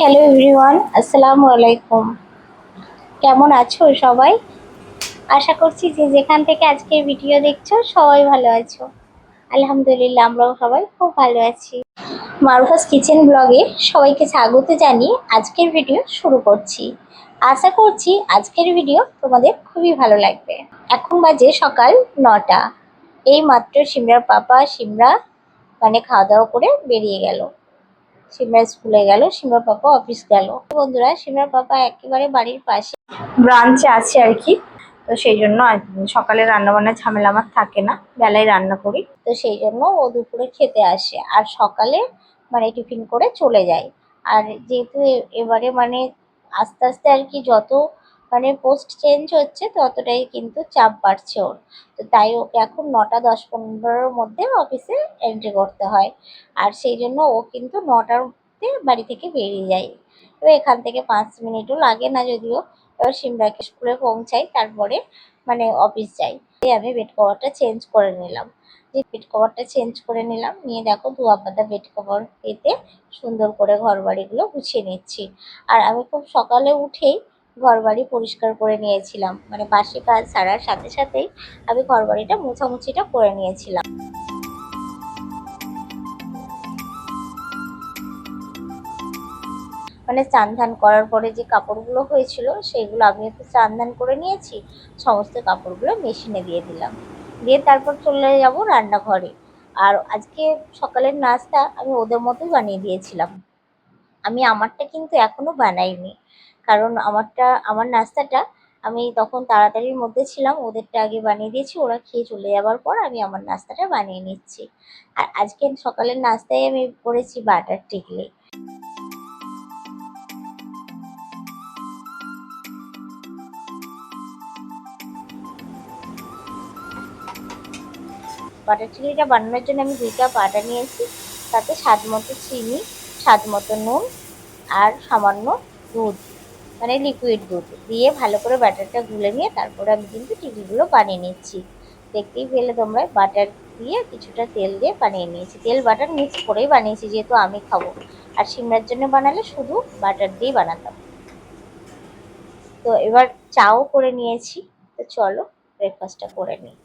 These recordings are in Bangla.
হ্যালো এভরিওয়ান আসসালামু আলাইকুম কেমন আছো সবাই? আশা করছি যে যেখান থেকে আজকে ভিডিও দেখছ, সবাই ভালো আছো। আলহামদুলিল্লাহ, আমরাও সবাই খুব ভালো আছি। মারুফাস কিচেন ব্লগে সবাইকে স্বাগত জানিয়ে আজকের ভিডিও শুরু করছি। আশা করছি আজকের ভিডিও তোমাদের খুবই ভালো লাগবে। এখন বাজে সকাল নটা। এই মাত্র সিমরার পাপা সিমরা মানে খাওয়া দাওয়া করে বেরিয়ে গেল। সিমরা স্কুলে গেল সিমরা পাপা অফিস গেল। বন্ধুরা সিমরা পাপা একেবারে বাড়ির পাশে ব্রাঞ্চে আছে আর কি। তো সেই জন্য সকালে রান্না বান্নার ঝামেলা আমার থাকে না, বেলায় রান্না করি। তো সেই জন্য ও দুপুরে খেতে আসে, আর সকালে মানে টিফিন করে চলে যায়। আর যেহেতু এবারে মানে আস্তে আস্তে আর কি যত মানে পোস্ট চেঞ্জ হচ্ছে ততটাই কিন্তু চাপ বাড়ছে ওর। তো তাই ওকে এখন নটা দশ পনেরোর মধ্যে অফিসে এন্ট্রি করতে হয়। আর সেই জন্য ও কিন্তু নটার মধ্যে বাড়ি থেকে বেরিয়ে যায়। এবার এখান থেকে পাঁচ মিনিটও লাগে না যদিও। এবার সিমরাকে স্কুলে পৌঁছাই, তারপরে মানে অফিস যাই। আমি বেড কভারটা চেঞ্জ করে নিলাম। যে বেড কভারটা চেঞ্জ করে নিলাম, নিয়ে দেখো ধোয়া পাতা বেড কভার পেতে সুন্দর করে ঘর বাড়িগুলো গুছিয়ে নিচ্ছি। আর আমি খুব সকালে উঠেই ঘর বাড়ি পরিষ্কার করে নিয়েছিলাম। মানে বাসি কাজ সারার সাথে সাথেই আমি ঘর বাড়িটা মোছামুছিটা করে নিয়েছিলাম। মানে স্নান ধান করার পরে যে কাপড়গুলো হয়েছিল সেইগুলো আমি একটু স্নান ধান করে নিয়েছি, সমস্ত কাপড়গুলো মেশিনে দিয়ে দিলাম। দিয়ে তারপর চলে যাব রান্নাঘরে। আর আজকে সকালের নাস্তা আমি ওদের মতোই বানিয়ে দিয়েছিলাম। আমি আমারটা কিন্তু এখনও বানাইনি। কারণ আমারটা, আমার নাস্তাটা আমি তখন তাড়াতাড়ির মধ্যে ছিলাম, ওদেরটা আগে বানিয়ে দিয়েছি, ওরা খেয়ে চলে যাওয়ার পর আমি আমার নাস্তাটা বানিয়ে নিচ্ছি। আর আজকে সকালের নাস্তায় আমি করেছি বাটার টিকলি। বাটার চিংড়িটা বানানোর জন্য আমি দুই কাপ আটা নিয়েছি, তাতে স্বাদ মতো চিনি স্বাদ মতো নুন আর সামান্য দুধ মানে লিকুইড দুধ দিয়ে ভালো করে ব্যাটারটা গুলে নিয়ে তারপরে আমি কিন্তু টিকিগুলো বানিয়ে নিচ্ছি। দেখতেই পেলে তোমরা, বাটার দিয়ে কিছুটা তেল দিয়ে বানিয়ে নিয়েছি। তেল, বাটার মিক্স করেই বানিয়েছি যেহেতু আমি খাব। আর সিমরার জন্য বানালে শুধু বাটার দিয়েই বানাতাম। তো এবার চাও করে নিয়েছি। তো চলো ব্রেকফাস্টটা করে নিই।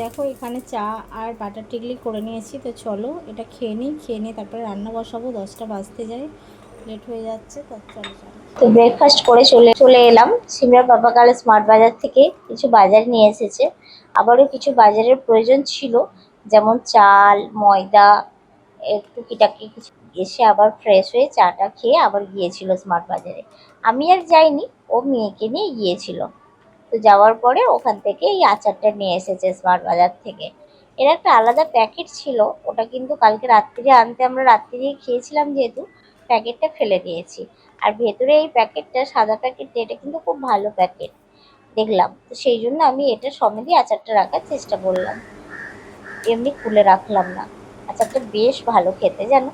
দেখো এখানে চা আর বাটার টিকলি করে নিয়েছি, তো চলো এটা খেয়ে নিই, খেয়ে নিয়ে তারপরে রান্না বসাবো, দশটা বাজতে যায়, লেট হয়ে যাচ্ছে, তো চলো তো ব্রেকফাস্ট করে চলে চলে এলাম সিমরা বাবা কাল স্মার্ট বাজার থেকে কিছু বাজার নিয়ে এসেছে, আবারও কিছু বাজারের প্রয়োজন ছিল, যেমন চাল, ময়দা, একটু কিটাকি কিছু। এসে আবার ফ্রেশ হয়ে চাটা খেয়ে আবার গিয়েছিল স্মার্ট বাজারে। আমি আর যাইনি, ও মেয়েকে নিয়ে গিয়েছিল। তো যাওয়ার পরে ওখান থেকে এই আচারটা নিয়ে এসেছে স্মার্ট বাজার থেকে। এর একটা আলাদা প্যাকেট ছিল, ওটা কিন্তু কালকে রাত্রিরে আনতে আমরা রাত্রিরে খেয়েছিলাম যেহেতু প্যাকেটটা ফেলে দিয়েছি। আর ভেতরে এই প্যাকেটটা সাদা প্যাকেটটা এটা কিন্তু খুব ভালো প্যাকেট দেখলাম, তো সেই জন্য আমি এটা সমেতই আচারটা রাখার চেষ্টা করলাম। এমনি খুলে রাখলাম না। আচারটা বেশ ভালো খেতে জানো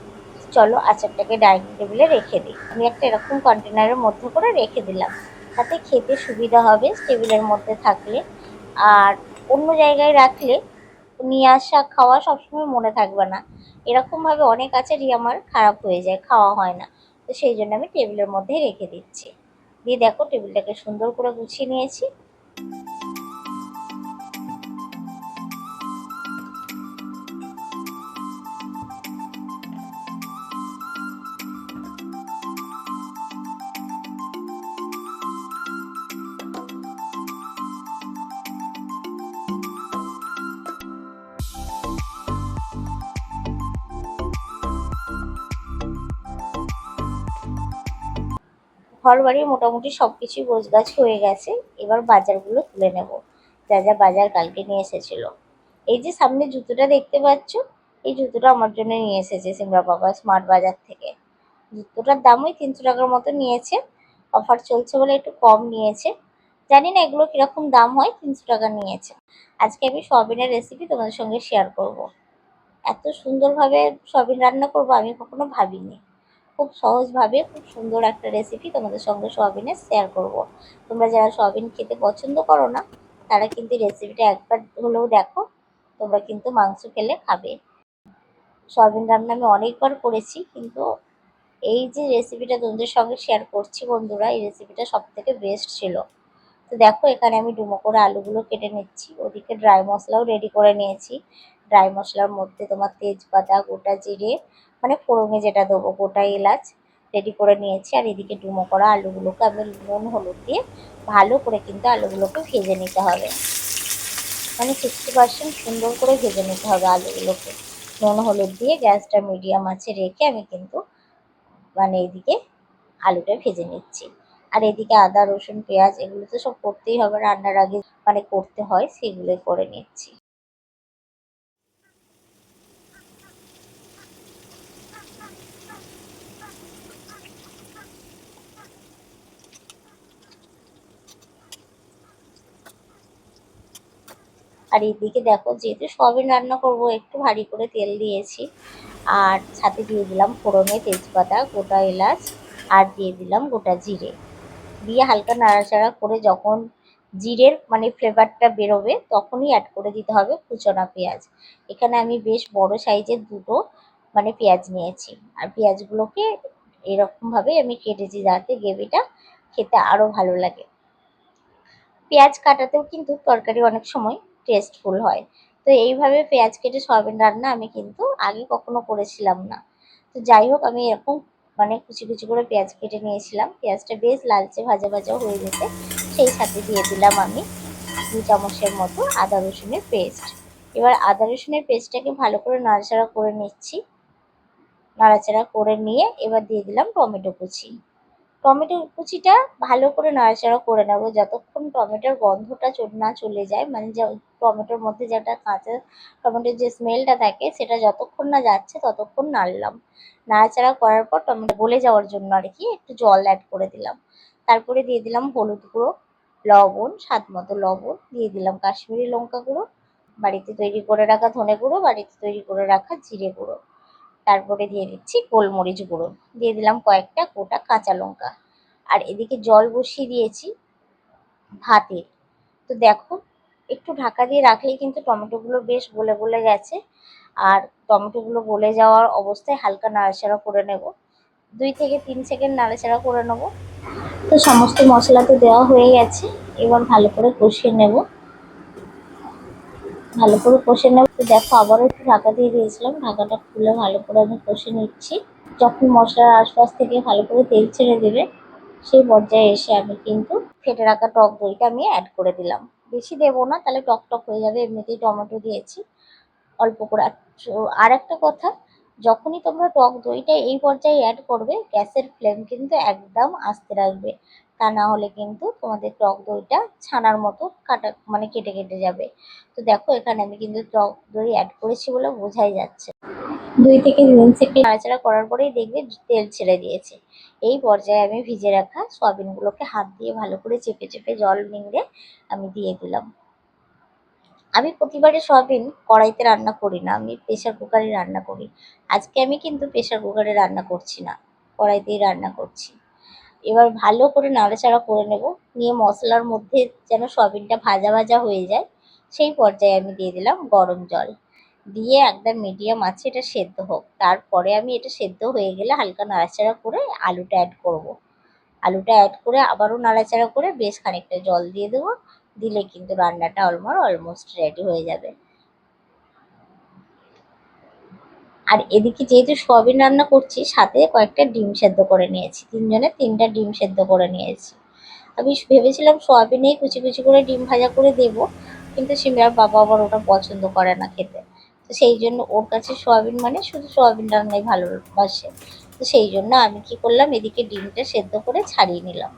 চলো আচারটাকে ডাইনিং টেবিলে রেখে দিই। আমি একটা এরকম কন্টেনারের মধ্যে করে রেখে দিলাম। তাতে খেতে সুবিধা হবে টেবিলের মধ্যে থাকলে। আর অন্য জায়গায় রাখলে নিয়ে আসা খাওয়া সবসময় মনে থাকবে না। এরকমভাবে অনেক আচারই আমার খারাপ হয়ে যায়, খাওয়া হয় না। তো সেই জন্য আমি টেবিলের মধ্যে রেখে দিচ্ছি। দিয়ে দেখো টেবিলটাকে সুন্দর করে গুছিয়ে নিয়েছি। ঘর বাড়ি মোটামুটি সব কিছুই গোছগাছ হয়ে গেছে। এবার বাজারগুলো তুলে নেব। যা যা বাজার কালকে নিয়ে এসেছিল। এই যে সামনে জুতোটা দেখতে পাচ্ছ, এই জুতোটা আমার জন্য নিয়ে এসেছে সিমরা বাবা স্মার্ট বাজার থেকে। জুতোটার দাম ওই তিনশো টাকার মতো নিয়েছে। অফার চলছে বলে একটু কম নিয়েছে। জানি না এগুলো কীরকম দাম হয়, তিনশো টাকা নিয়েছে। আজকে আমি সয়াবিনের রেসিপি তোমাদের সঙ্গে শেয়ার করব। এত সুন্দরভাবে সয়াবিন রান্না করব আমি কখনো ভাবিনি। খুব সহজভাবে খুব সুন্দর একটা রেসিপি তোমাদের সঙ্গে সয়াবিনের শেয়ার করব। তোমরা যারা সোয়াবিন খেতে পছন্দ করো না, তারা কিন্তু রেসিপিটা একবার হলেও দেখো, তোমরা কিন্তু মাংস খেলে খাবে। সোয়াবিন রান্না আমি অনেকবার করেছি, কিন্তু এই যে রেসিপিটা তোমাদের সঙ্গে শেয়ার করছি বন্ধুরা, এই রেসিপিটা সব থেকে বেস্ট ছিল। তো দেখো, এখানে আমি ডুমো করে আলুগুলো কেটে নিচ্ছি, ওদিকে ড্রাই মশলাও রেডি করে নিয়েছি। ড্রাই মশলার মধ্যে তোমার তেজপাতা, গোটা জিরে মানে ফোড়নে যেটা দেবো, গোটা এলাচ রেডি করে নিয়েছি। আর এদিকে ডুমো করা আলুগুলোকে আমি নুন, হলুদ দিয়ে ভালো করে কিন্তু আলুগুলোকে ভেজে নিতে হবে। মানে সিক্সটি পার্সেন্ট সুন্দর করে ভেজে নিতে হবে আলুগুলোকে। নুন, হলুদ দিয়ে গ্যাসটা মিডিয়াম আছে রেখে আমি কিন্তু মানে এদিকে আলুটা ভেজে নিচ্ছি। আর এদিকে আদা, রসুন, পেঁয়াজ এগুলো তো সব করতেই হবে। রান্নার আগে মানে করতে হয়, সেগুলোই করে নিচ্ছি। আর এদিকে দেখো, যেহেতু সয়াবিন রান্না করব, একটু ভারী করে তেল দিয়েছি। আর সাথে দিয়ে দিলাম ফোড়নে তেজপাতা, গোটা এলাচ, আর দিয়ে দিলাম গোটা জিরে। দিয়ে হালকা নাড়াচাড়া করে যখন জিরের মানে ফ্লেভারটা বেরোবে, তখনই অ্যাড করে দিতে হবে কুচনা পেঁয়াজ। এখানে আমি বেশ বড় সাইজের দুটো মানে পেঁয়াজ নিয়েছি। আর পেঁয়াজগুলোকে এরকমভাবে আমি কেটেছি যাতে গ্রেভিটা খেতে আরও ভালো লাগে। পেঁয়াজ কাটাতেও কিন্তু তরকারি অনেক সময় টেস্টফুল হয়। তো এইভাবে পেঁয়াজ কেটে সয়াবিন রান্না আমি কিন্তু আগে কখনো করেছিলাম না। তো যাই হোক, আমি এরকম মানে কুচি কুচি করে পেঁয়াজ কেটে নিয়েছিলাম। পেঁয়াজটা বেশ লালচে ভাজা ভাজা হয়ে যেতে সেই সাথে দিয়ে দিলাম আমি দু চামচের মতো আদা রসুনের পেস্ট। এবার আদা রসুনের পেস্টটাকে ভালো করে নাড়াচাড়া করে নিচ্ছি। নাড়াচাড়া করে নিয়ে এবার দিয়ে দিলাম টমেটো কুচি। টমেটো কুচিটা ভালো করে নাড়াচাড়া করে নেব যতক্ষণ টমেটোর গন্ধটা না চলে যায়। মানে যে টমেটোর মধ্যে যেটা কাঁচা টমেটোর যে স্মেলটা থাকে সেটা যতক্ষণ না যাচ্ছে ততক্ষণ নাড়লাম। নাড়াচাড়া করার পর টমেটো গলে যাওয়ার জন্য আর কি একটু জল অ্যাড করে দিলাম। তারপরে দিয়ে দিলাম হলুদ গুঁড়ো, লবণ, স্বাদ মতো লবণ, দিয়ে দিলাম কাশ্মীরি লঙ্কা গুঁড়ো, বাড়িতে তৈরি করে রাখা ধনে গুঁড়ো, বাড়িতে তৈরি করে রাখা জিরে গুঁড়ো। তারপরে দিয়ে দিচ্ছি গোলমরিচ গুঁড়ো। দিয়ে দিলাম কয়েকটা গোটা কাঁচা লঙ্কা। আর এদিকে জল বসিয়ে দিয়েছি ভাতের তো দেখো, একটু ঢাকা দিয়ে রাখলেই কিন্তু টমেটোগুলো বেশ গলে গলে গেছে। আর টমেটোগুলো গলে যাওয়ার অবস্থায় হালকা নাড়াচাড়া করে নেব। দুই থেকে তিন সেকেন্ড নাড়াচাড়া করে নেব। তো সমস্ত মশলা তো দেওয়া হয়ে গেছে। এবার ভালো করে কষিয়ে নেব। ভালো করে কষে নেব। তো দেখো, আবারও একটু ঢাকা দিয়ে দিয়েছিলাম। ঢাকাটা খুলে ভালো করে আমি কষে নিচ্ছি। যখন মশলার আশপাশ থেকে ভালো করে তেল ছেড়ে দেবে, সেই পর্যায়ে এসে আমি কিন্তু ফেটে রাখা টক দইটা আমি অ্যাড করে দিলাম। বেশি দেবো না, তাহলে টক টক হয়ে যাবে। এমনিতেই টমেটো দিয়েছি। অল্প করে আর একটা কথা, যখনই তোমরা টক দইটা এই পর্যায়ে অ্যাড করবে, গ্যাসের ফ্লেম কিন্তু একদম আস্তে রাখবে। তা না হলে কিন্তু তোমাদের টক দইটা ছানার মতো কাটা মানে কেটে কেটে যাবে। তো দেখো, এখানে আমি কিন্তু টক দই অ্যাড করেছি বলে বোঝাই যাচ্ছে। দুই থেকে তিন সেকেন্ড নাড়াচাড়া করার পরেই দেখবে তেল ছেড়ে দিয়েছে। এই পর্যায়ে আমি ভিজে রাখা সয়াবিনগুলোকে হাত দিয়ে ভালো করে চেপে চেপে জল নিংড়ে আমি দিয়ে দিলাম। আমি প্রতিবারে সয়াবিন কড়াইতে রান্না করি না, আমি প্রেশার কুকারে রান্না করি। আজকে আমি কিন্তু প্রেশার কুকারে রান্না করছি না, কড়াইতেই রান্না করছি। এবার ভালো করে নাড়াচাড়া করে নেব। নিয়ে মশলার মধ্যে যেন সয়াবিনটা ভাজা ভাজা হয়ে যায়, সেই পর্যায়ে আমি দিয়ে দিলাম গরম জল। দিয়ে একদম মিডিয়াম আছে, এটা সেদ্ধ হোক। তারপরে আমি এটা সেদ্ধ হয়ে গেলে হালকা নাড়াচাড়া করে আলুটা অ্যাড করব। আলুটা অ্যাড করে আবারও নাড়াচাড়া করে বেশ খানিকটা জল দিয়ে দেবো। দিলে কিন্তু রান্নাটা অলমোস্ট অলমোস্ট রেডি হয়ে যাবে। আর এদিকে যেহেতু সোয়াবিন রান্না করছি, সাথে কয়েকটা ডিম সেদ্ধ করে নিয়েছি। তিনজনে তিনটা ডিম সেদ্ধ করে নিয়েছি। আমি ভেবেছিলাম সয়াবিনেই কুচি কুচি করে ডিম ভাজা করে দেব, কিন্তু সিমরার বাবা আবার ওটা পছন্দ করে না খেতে। তো সেই জন্য ওর কাছে সোয়াবিন মানে শুধু সোয়াবিন রান্নাই ভালোবাসে। তো সেই জন্য আমি কি করলাম, এদিকে ডিমটা সেদ্ধ করে ছাড়িয়ে নিলাম।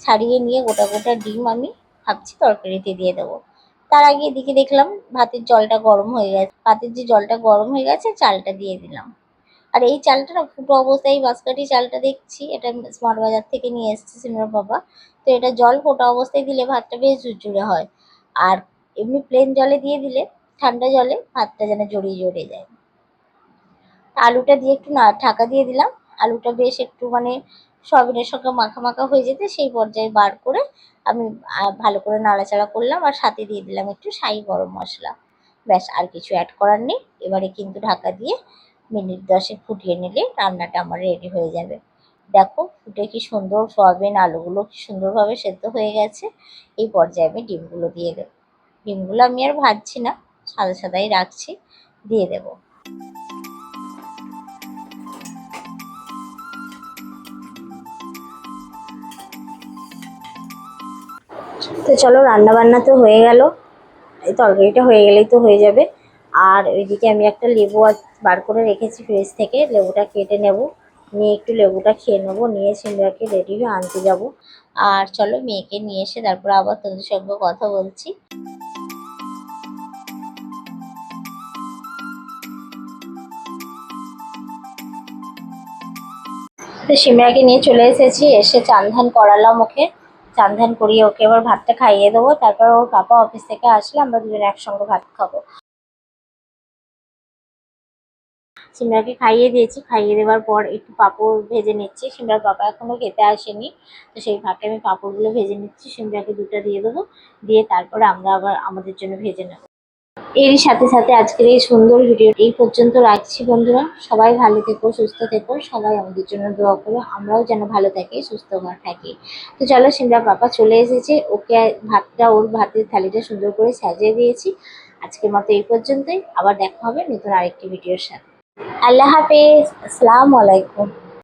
ছাড়িয়ে নিয়ে গোটা গোটা ডিম আমি ভাবছি তরকারিতে দিয়ে দেবো। তার আগে এদিকে দেখলাম ভাতের জলটা গরম হয়ে গেছে। ভাতের যে জলটা গরম হয়ে গেছে, চালটা দিয়ে দিলাম। আর এই চালটা না ফুটো অবস্থায় বাঁশকাঠি চালটা দেখছি, এটা স্মার্ট বাজার থেকে নিয়ে এসেছে সিমরার বাবা। তো এটা জল ফোটা অবস্থায় দিলে ভাতটা বেশ ঝুরঝুরে হয়। আর এমনি প্লেন জলে দিয়ে দিলে ঠান্ডা জলে ভাতটা যেন জড়িয়ে জড়িয়ে যায়। আলুটা দিয়ে একটু না, ঢাকা দিয়ে দিলাম। আলুটা বেশ একটু মানে সয়াবিনের সঙ্গে মাখা মাখা হয়ে যেতে সেই পর্যায়ে বার করে আমি ভালো করে নাড়াচাড়া করলাম আর সাথে দিয়ে দিলাম একটু শাহি গরম মশলা। ব্যাস, আর কিছু অ্যাড করার নেই। এবারে কিন্তু ঢাকা দিয়ে মিনিট দশে ফুটিয়ে নিলে রান্নাটা আমার রেডি হয়ে যাবে। দেখো, ফুটে কি সুন্দর সয়াবিন, আলুগুলো কি সুন্দরভাবে সেদ্ধ হয়ে গেছে। এই পর্যায়ে আমি ডিমগুলো দিয়ে দেবো। ডিমগুলো আমি আর ভাজছি না, সাদা সাদাই রাখছি, দিয়ে দেবো। তো চলো রান্না বান্না তো হয়ে গেল। এই তরকারিটা হয়ে গেলেই তো হয়ে যাবে। আর ওইদিকে আমি একটা লেবু বার করে রেখেছি ফ্রিজ থেকে। লেবুটা কেটে নেব। নিয়ে একটু লেবুটা খেয়ে নেব। নিয়ে সিমরাকে রেডি হয়ে আনতে যাব। আর চলো, মেয়েকে নিয়ে এসে তারপর আবার তোদের সঙ্গে কথা বলছি। তো সিমরাকে নিয়ে চলে এসেছি। এসে চান ধান করালাম ওকে। চান ধ্যান করিয়ে ওকে এবার ভাতটা খাইয়ে দেবো। তারপর ওর পাপা অফিস থেকে আসলে আমরা দুজন একসঙ্গে ভাত খাব। সিমরাকে খাইয়ে দিয়েছি। খাইয়ে দেওয়ার পর একটু পাঁপড় ভেজে নিচ্ছি। সিমরার পাপা এখনও খেতে আসেনি। তো সেই ফাঁকে আমি পাঁপড়গুলো ভেজে নিচ্ছি। সিমরাকে দুটো দিয়ে দেবো। দিয়ে তারপরে আমরা আবার আমাদের জন্য ভেজে নেব। এরই সাথে সাথে আজকের এই সুন্দর ভিডিও এই পর্যন্ত রাখছি বন্ধুরা। সবাই ভালো থেকো, সুস্থ থেকো। সবাই আমাদের জন্য দোয়া করো। আমরাও যেন ভালো থাকি, সুস্থ থাকি। তো চলো সিমরা পাপা চলে এসেছে। ওকে ভাতটা, ওর ভাতের থালিটা সুন্দর করে সাজিয়ে দিয়েছি। আজকের মতো এই পর্যন্তই। আবার দেখা হবে নতুন আরেকটি ভিডিওর সাথে। আল্লাহ হাফেজ। আসসালামু আলাইকুম।